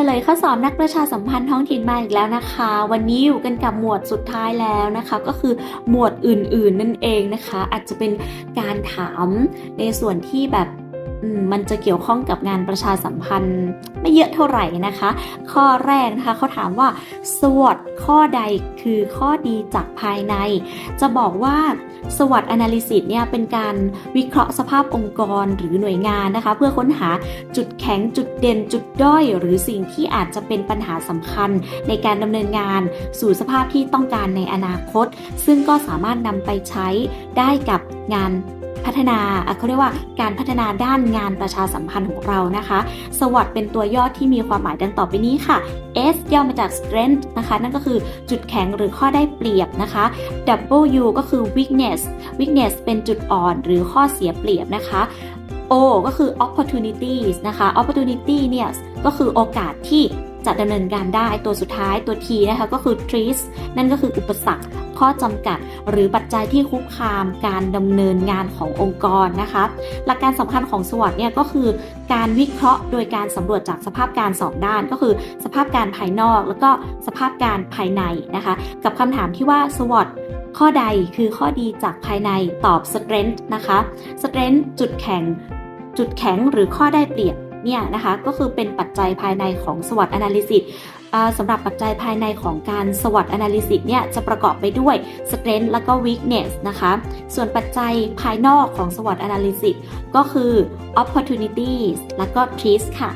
ฉลยข้อสอบนักประชาสัมพันธ์ท้องถิ่นมาอีกแล้วนะคะ วันนี้อยู่กันกับหมวดสุดท้ายแล้วนะคะ ก็คือหมวดอื่น ๆ นั่นเองนะคะ อาจจะเป็นการถามในส่วนที่แบบ มันจะเกี่ยวข้องกับงานประชาสัมพันธ์ไม่เยอะเท่าไหร่นะคะ ข้อแรกนะคะเขาถามว่า SWOT ข้อใดคือข้อดีจากภายใน จะบอกว่า SWOT Analysis เนี่ยเป็นการวิเคราะห์สภาพองค์กรหรือหน่วยงานนะคะ เพื่อค้นหาจุดแข็งจุดเด่นจุดด้อย หรือสิ่งที่อาจจะเป็นปัญหาสำคัญ ในการดำเนินงานสู่สภาพที่ต้องการในอนาคต ซึ่งก็สามารถนำไปใช้ได้กับงาน พัฒนาเขาเรียกว่าการพัฒนาด้านงานประชาสัมพันธ์ของเรานะคะ SWOT เป็นตัวย่อที่มีความหมายดังต่อไปนี้ค่ะ S ย่อมาจาก strength นะคะ นั่นก็คือจุดแข็งหรือข้อได้เปรียบนะคะ W ก็คือ weakness weakness เป็นจุดอ่อนหรือข้อเสียเปรียบนะคะ O ก็คือ opportunities นะคะ opportunity เนี่ยก็คือโอกาสที่จะดำเนินการได้ตัวสุดท้ายตัว T นะคะก็คือ threats นั่นก็คืออุปสรรค ข้อจำกัด หรือปัจจัยที่คุกคามการดำเนินงานขององค์กรนะคะ หลักการสำคัญของ SWOT เนี่ยก็คือการวิเคราะห์โดยการสำรวจจากสภาพการสองด้าน ก็คือสภาพการภายนอก แล้วก็สภาพการภายในนะคะ กับคำถามที่ว่า SWOT ข้อใดคือข้อดีจากภายในตอบ strength นะคะ strength จุดแข็ง จุดแข็งหรือข้อได้เปรียบเนี่ยนะคะก็คือเป็นปัจจัยภายในของ SWOT analysis อ่า สำหรับปัจจัยภายในของการ SWOT analysis เนี่ยจะประกอบไปด้วย strength แล้วก็ weakness นะคะ ส่วนปัจจัยภายนอกของ SWOT analysis ก็คือ opportunities แล้วก็ threats ค่ะ